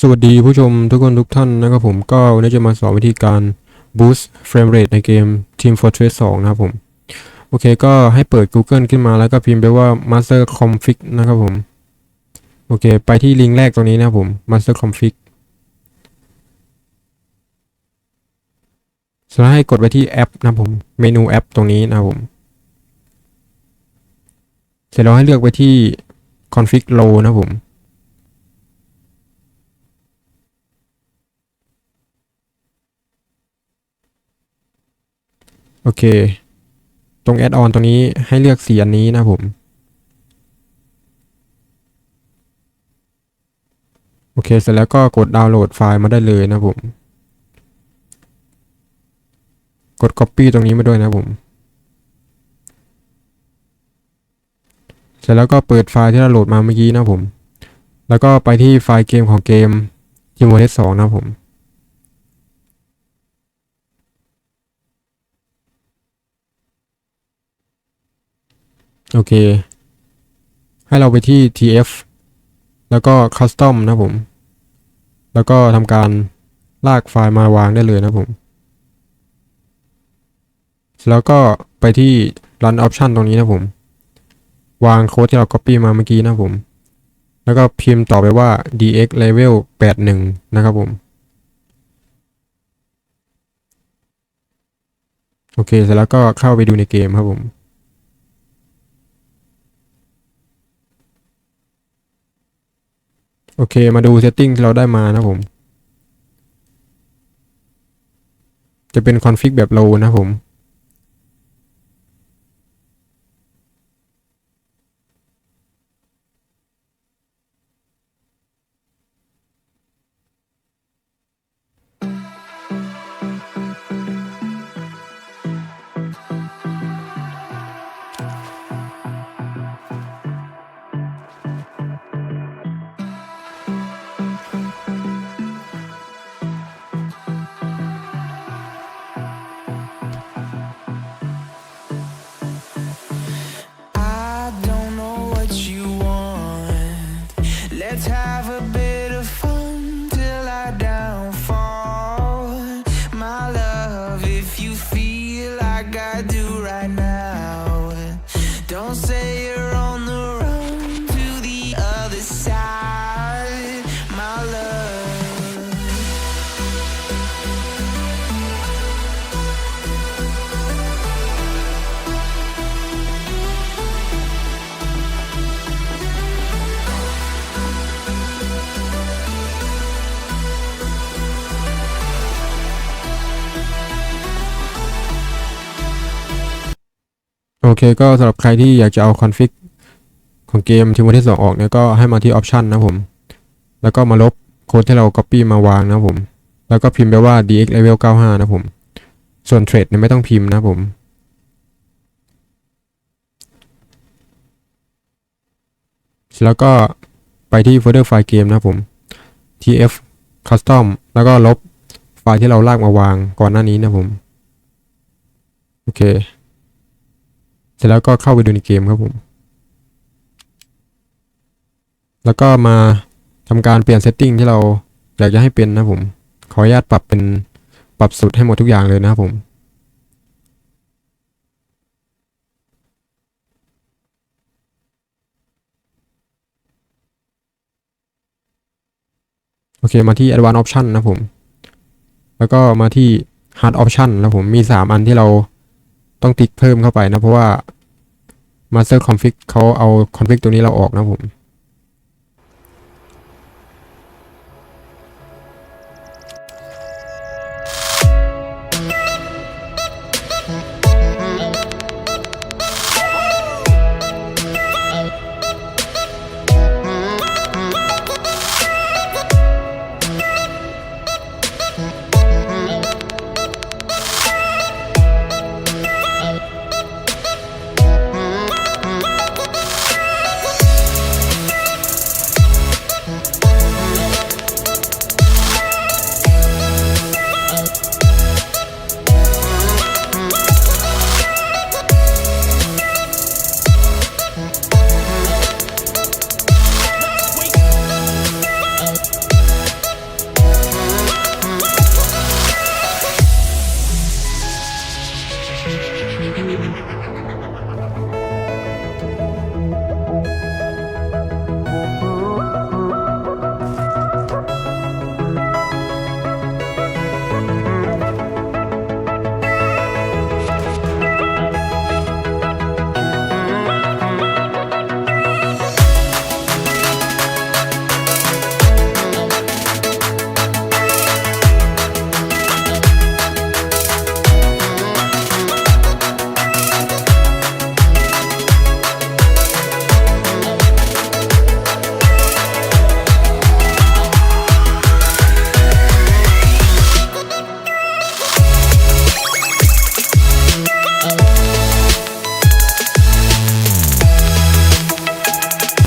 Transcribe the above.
สวัสดีผู้ชมทุกคนทุกท่านนะครับผมก็วันนี้จะมาสอนวิธีการ boost frame rate ในเกม Team Fortress 2 นะครับผม โอเคก็ให้เปิด Google ขึ้นมาแล้วก็พิมพ์ไปว่า master config นะครับผม โอเค ไปที่ลิงก์แรกตรงนี้นะครับผม master config สแล้วให้กดไปที่แอปนะครับผมเมนูแอปตรงนี้นะครับผม เสร็จแล้วให้เลือกไปที่ config low นะครับผม โอเค ตรง add on ตรงนี้ให้เลือกสีอันนี้นะผม โอเค เสร็จแล้วก็กดดาวน์โหลดไฟล์มาได้เลยนะผม กด copy ตรงนี้มาด้วยนะผม เสร็จแล้วก็เปิดไฟล์ที่เราโหลดมาเมื่อกี้นะผม แล้วก็ไปที่ไฟล์เกมของเกม Team Fortress 2นะผม โอเค ให้เราไปที่ tf แล้วก็ custom นะผม แล้วก็ทำการลากไฟล์มาวางได้เลยนะผม แล้วก็ไปที่ run option ตรงนี้นะผม วางโค้ดที่เรา copy มาเมื่อกี้นะผม แล้วก็พิมพ์ต่อไปว่า dx level 81 นะครับผม โอเค เสร็จแล้วก็เข้าไปดูในเกมครับผม โอเค มาดูเซตติ้งที่เราได้มานะผม จะเป็นคอนฟิกแบบโลนะผม got โอเคก็สำหรับใครที่อยากจะเอาคอนฟิกของเกมทีมวันที่สองออกเนี่ยก็ให้มาที่ออปชันนะผม แล้วก็มาลบโค้ดที่เรา Copy มาวางนะผม แล้วก็พิมพ์ไปว่า dx level 95 นะผม ส่วนเทรดเนี่ยไม่ต้องพิมพ์นะผมแล้วก็ไปที่โฟลเดอร์ไฟล์เกมนะผม tf custom แล้วก็ลบไฟล์ที่เราลากมาวางก่อนหน้านี้นะผม โอเค ร็จแล้วก็เข้าไปดูในเกมครับผม แล้วก็มาทำการเปลี่ยนเซตติ้งที่เราอยากจะให้เป็นนะผม ขออนุญาตปรับเป็นปรับสุดให้หมดทุกอย่างเลยนะครับผม โอเคมาที่ Advanced Option นะผม แล้วก็มาที่ Hard Option แล้วผมมี 3 อันที่เราต้องติ๊กเพิ่มเข้าไปนะ เพราะว่า Master Config เขาเอา config ตัวนี้เราออกนะผม